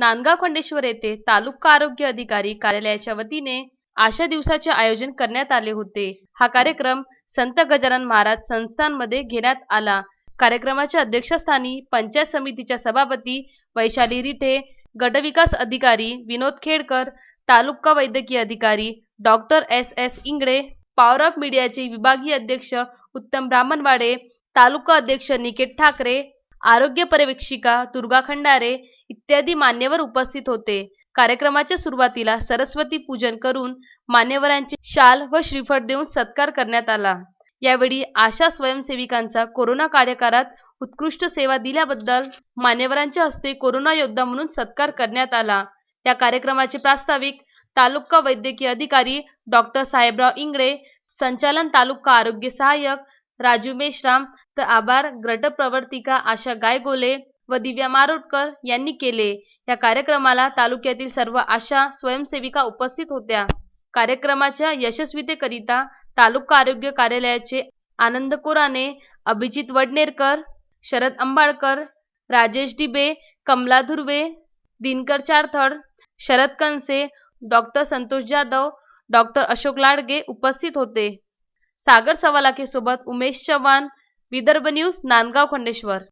नांदगाव खंडेश्वर येथे तालुका आरोग्य अधिकारी कार्यालयाच्या वतीने आशा दिवसाचे आयोजन करण्यात आले होते. हा कार्यक्रम संत गजानन महाराज संस्थानमध्ये घेण्यात आला. कार्यक्रमाच्या अध्यक्षस्थानी पंचायत समितीच्या सभापती वैशाली रिठे गटविकास अधिकारी विनोद खेडकर तालुका वैद्यकीय अधिकारी doctor S S Ingle power of media विभागीय अध्यक्ष उत्तम ब्राह्मणवाडे तालुका अध्यक्ष निकेत ठाकरे आरोग्य पर्यवेक्षिका दुर्गा खंडारे इत्यादी मान्यवर उपस्थित होते. कार्यक्रमाच्या सुरुवातीला सरस्वती पूजन करून मान्यवरांचे शाल व श्रीफळ देऊन सत्कार करण्यात आला. यावेळी आशा स्वयंसेविकांचा कोरोना कार्यकाळात उत्कृष्ट सेवा दिल्याबद्दल मान्यवरांच्या हस्ते कोरोना योद्धा म्हणून सत्कार करण्यात आला. या कार्यक्रमाचे प्रास्ताविक तालुका वैद्यकीय अधिकारी डॉक्टर साहेबराव इंगळे संचालन तालुका आरोग्य सहाय्यक राजू मेश्राम तर आभार गटप्रवर्तिका आशा गायगोले व दिव्या मारोटकर यांनी केले. या कार्यक्रमाला तालुक्यातील सर्व आशा स्वयंसेविका उपस्थित होत्या. कार्यक्रमाच्या यशस्वीतेकरिता तालुका आरोग्य कार्यालयाचे आनंद कोराने अभिजित वडनेरकर शरद अंबाळकर राजेश डिबे कमला धुर्वे दिनकर चारथड शरद कनसे डॉक्टर संतोष जाधव डॉक्टर अशोक लाडगे उपस्थित होते. सागर सवालाखेसोबत उमेश चव्हाण विदर्भ न्यूज नांदगाव खंडेश्वर.